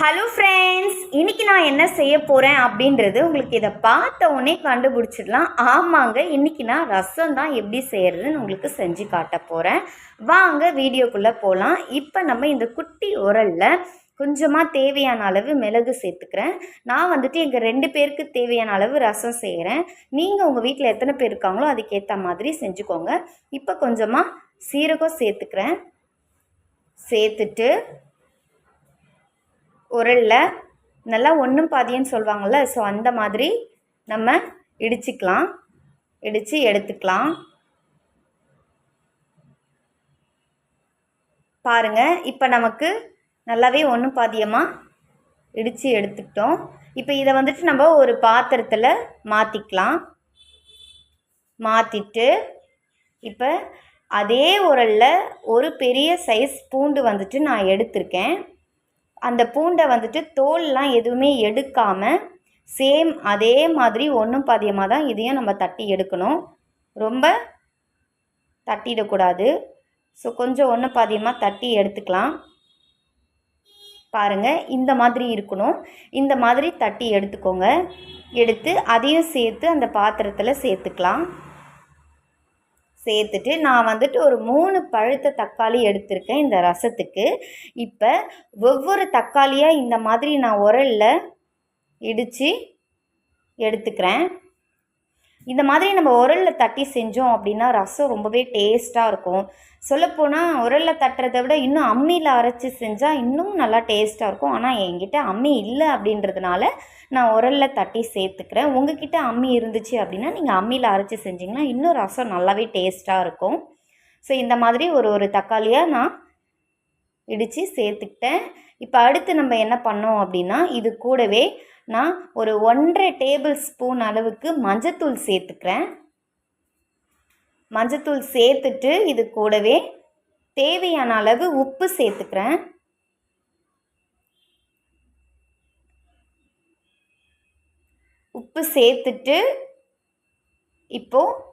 Hello friends இன்னைக்கு நான் என்ன செய்ய போகிறேன் அப்படின்றது உங்களுக்கு இதை பார்த்த உடனே கண்டுபிடிச்சிடலாம். ஆமாங்க இன்னைக்கு நான் ரசம் தான் எப்படி செய்கிறதுன்னு உங்களுக்கு செஞ்சு காட்ட போகிறேன் வாங்க வீடியோக்குள்ளே போகலாம் இப்போ நம்ம இந்த குட்டி உரலில் கொஞ்சமாக தேவையான அளவு மிளகு சேர்த்துக்கிறேன். நான் வந்துட்டு எங்கள் ரெண்டு பேருக்கு தேவையான அளவு ரசம் செய்கிறேன் நீங்கள் உங்கள் வீட்டில் எத்தனை பேர் இருக்காங்களோ அதுக்கேற்ற மாதிரி செஞ்சுக்கோங்க. இப்போ கொஞ்சமாக சீரகம் சேர்த்துக்கிறேன். சேர்த்துட்டு உரலில் நல்லா ஒன்றும் பாதியன்னு சொல்லுவாங்கள்ல ஸோ அந்த மாதிரி நம்ம இடிச்சுக்கலாம். இடித்து எடுத்துக்கலாம். பாருங்கள் இப்போ நமக்கு நல்லாவே ஒன்றும் பாதியமாக இடித்து எடுத்துக்கிட்டோம். இப்போ இதை வந்துட்டு நம்ம ஒரு பாத்திரத்தில் மாற்றிக்கலாம் மாற்றிட்டு இப்போ அதே உரலில் ஒரு பெரிய சைஸ் பூண்டு வந்துட்டு நான் எடுத்திருக்கேன். அந்த பூண்டை வந்துட்டு தோல்லாம் எதுவுமே எடுக்காமல் சேம் அதே மாதிரி ஒன்றும் பாதியமாக தான் இதையும் நம்ம தட்டி எடுக்கணும். ரொம்ப தட்டிடக்கூடாது. ஸோ கொஞ்சம் ஒன்று பாதியமாக தட்டி எடுத்துக்கலாம். பாருங்கள் இந்த மாதிரி இருக்கணும். இந்த மாதிரி தட்டி எடுத்துக்கோங்க. எடுத்து அதையும் சேர்த்து அந்த பாத்திரத்தில் சேர்த்துக்கலாம். சேர்த்துட்டு நான் வந்துட்டு ஒரு மூணு பழுத்த தக்காளி எடுத்திருக்கேன் இந்த ரசத்துக்கு. இப்போ ஒவ்வொரு தக்காளியாக இந்த மாதிரி நான் உரலில் இடித்து எடுத்துக்கிறேன். இந்த மாதிரி நம்ம உரலில் தட்டி செஞ்சோம் அப்படின்னா ரசம் ரொம்பவே டேஸ்ட்டாக இருக்கும். சொல்லப்போனால் உரலில் தட்டுறதை விட இன்னும் அம்மியில் அரைச்சி செஞ்சால் இன்னும் நல்லா டேஸ்ட்டாக இருக்கும். ஆனால் என்கிட்ட அம்மி இல்லை அப்படின்றதுனால நான் உரலில் தட்டி சேர்த்துக்கிறேன். உங்ககிட்ட அம்மி இருந்துச்சு அப்படின்னா நீங்கள் அம்மியில் அரைச்சி செஞ்சிங்கன்னா இன்னும் ரசம் நல்லாவே டேஸ்ட்டாக இருக்கும். ஸோ இந்த மாதிரி ஒரு ஒரு தக்காளியாக நான் இடித்து சேர்த்துக்கிட்டேன். இப்போ அடுத்து நம்ம என்ன பண்ணோம் அப்படின்னா இது கூடவே நான் ஒரு ஒன்றரை டேபிள் ஸ்பூன் அளவுக்கு மஞ்சத்தூள் சேர்த்துக்கிறேன். மஞ்சத்தூள் சேர்த்துட்டு இது கூடவே தேவையான அளவு உப்பு சேர்த்துக்கிறேன். உப்பு சேர்த்துட்டு இப்போது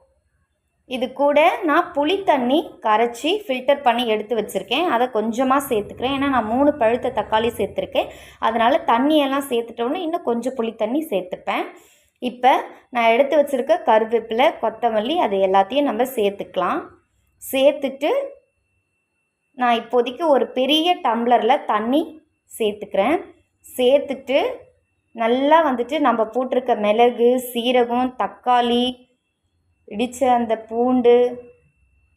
இது கூட நான் புளி தண்ணி கரைச்சி ஃபில்டர் பண்ணி எடுத்து வச்சுருக்கேன். அதை கொஞ்சமாக சேர்த்துக்கிறேன். ஏன்னா நான் மூணு பழுத்த தக்காளி சேர்த்துருக்கேன். அதனால் தண்ணியெல்லாம் சேர்த்துட்டோன்னே இன்னும் கொஞ்சம் புளி தண்ணி சேர்த்துப்பேன். இப்போ நான் எடுத்து வச்சுருக்க கருவேப்பிலை கொத்தமல்லி அது எல்லாத்தையும் நம்ம சேர்த்துக்கலாம். சேர்த்துட்டு நான் இப்போதைக்கு ஒரு பெரிய டம்ளரில் தண்ணி சேர்த்துக்கிறேன். சேர்த்துட்டு நல்லா வந்துட்டு நம்ம போட்டிருக்க மிளகு சீரகம் தக்காளி இடித்த அந்த பூண்டு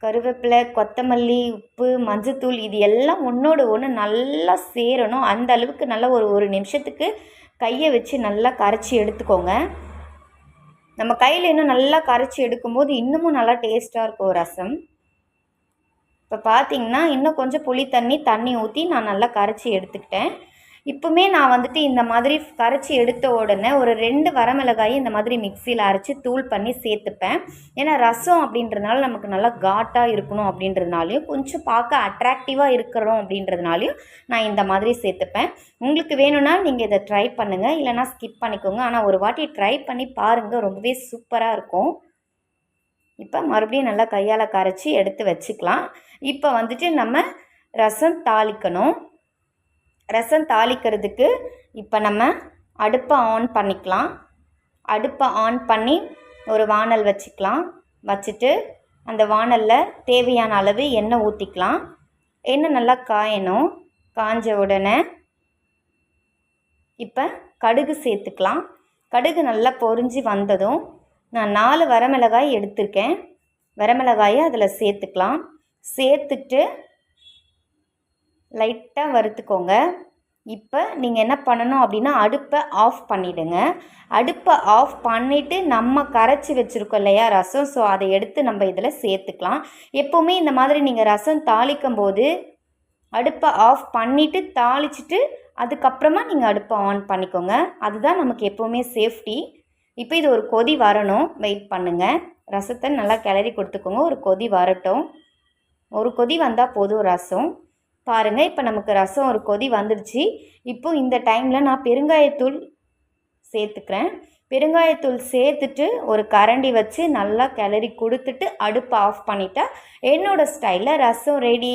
கருவேப்பிலை கொத்தமல்லி உப்பு மஞ்சத்தூள் இது எல்லாம் ஒன்றோட ஒன்று நல்லா சேரணும். அந்த அளவுக்கு நல்லா ஒரு ஒரு நிமிஷத்துக்கு கையை வச்சு நல்லா கரைச்சி எடுத்துக்கோங்க. நம்ம கையில் இன்னும் நல்லா கரைச்சி எடுக்கும்போது இன்னமும் நல்லா டேஸ்ட்டாக இருக்கும் ரசம். இப்போ பார்த்தீங்கன்னா இன்னும் கொஞ்சம் புளி தண்ணி தண்ணி ஊற்றி நான் நல்லா கரைச்சி எடுத்துக்கிட்டேன். இப்போவுமே நான் வந்துட்டு இந்த மாதிரி கரைச்சி எடுத்த உடனே ஒரு ரெண்டு வரமிளகாயும் இந்த மாதிரி மிக்சியில் அரைச்சி தூள் பண்ணி சேர்த்துப்பேன். ஏன்னா ரசம் அப்படின்றதுனால நமக்கு நல்லா காட்டாக இருக்கணும் அப்படின்றதுனாலையும் கொஞ்சம் பார்க்க அட்ராக்டிவாக இருக்கிறோம் அப்படின்றதுனாலையும் நான் இந்த மாதிரி சேர்த்துப்பேன். உங்களுக்கு வேணும்னா நீங்கள் இதை ட்ரை பண்ணுங்கள் இல்லைனா ஸ்கிப் பண்ணிக்கோங்க. ஆனால் ஒரு வாட்டி ட்ரை பண்ணி பாருங்கள் ரொம்பவே சூப்பராக இருக்கும். இப்போ மறுபடியும் நல்லா கையால் கரைச்சி எடுத்து வச்சுக்கலாம். இப்போ வந்துட்டு நம்ம ரசம் தாளிக்கணும். ரசம் தாளிக்கிறதுக்கு இப்போ நம்ம அடுப்பை ஆன் பண்ணிக்கலாம். அடுப்பை ஆன் பண்ணி ஒரு வானல் வச்சுக்கலாம். வச்சுட்டு அந்த வானலில் தேவையான அளவு எண்ணெய் ஊற்றிக்கலாம் எண்ணெய் நல்லா காயணும். காஞ்ச உடனே இப்போ கடுகு சேர்த்துக்கலாம். கடுகு நல்லா பொரிஞ்சு வந்ததும் நான் நாலு வரமிளகாய் எடுத்திருக்கேன். வரமிளகாயை அதில் சேர்த்துக்கலாம். சேர்த்துட்டு லைட்டாக வறுத்துக்கோங்க. இப்போ நீங்கள் என்ன பண்ணணும் அப்படின்னா அடுப்பை ஆஃப் பண்ணிவிடுங்க அடுப்பை ஆஃப் பண்ணிவிட்டு நம்ம கரைச்சி வச்சுருக்கோம் இல்லையா ரசம். ஸோ அதை எடுத்து நம்ம இதில் சேர்த்துக்கலாம். எப்போவுமே இந்த மாதிரி நீங்கள் ரசம் தாளிக்கும் போது அடுப்பை ஆஃப் பண்ணிவிட்டு தாளிச்சிட்டு அதுக்கப்புறமா நீங்கள் அடுப்பை ஆன் பண்ணிக்கோங்க. அதுதான் நமக்கு எப்போவுமே சேஃப்டி. இப்போ இது ஒரு கொதி வரணும். வெயிட் பண்ணுங்கள் ரசத்தை நல்லா கிளறி கொடுத்துக்கோங்க. ஒரு கொதி வரட்டும். ஒரு கொதி வந்தால் போதும் ரசம். பாருங்கள் இப்போ நமக்கு ரசம் ஒரு கொதி வந்துடுச்சு இப்போ இந்த டைமில் நான் பெருங்காயத்தூள் சேர்த்துக்கிறேன். பெருங்காயத்தூள் சேர்த்துட்டு ஒரு கரண்டி வச்சு நல்லா கிளறி கொடுத்துட்டு அடுப்பை ஆஃப் பண்ணிட்டா என்னோடய ஸ்டைலில் ரசம் ரெடி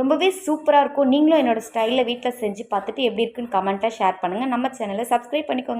ரொம்பவே சூப்பராக இருக்கும். நீங்களும் என்னோடய ஸ்டைலில் வீட்டில் செஞ்சு பார்த்துட்டு எப்படி இருக்குன்னு கமெண்ட்டாக ஷேர் பண்ணுங்கள் நம்ம சேனலை சப்ஸ்கிரைப் பண்ணிக்கோங்க.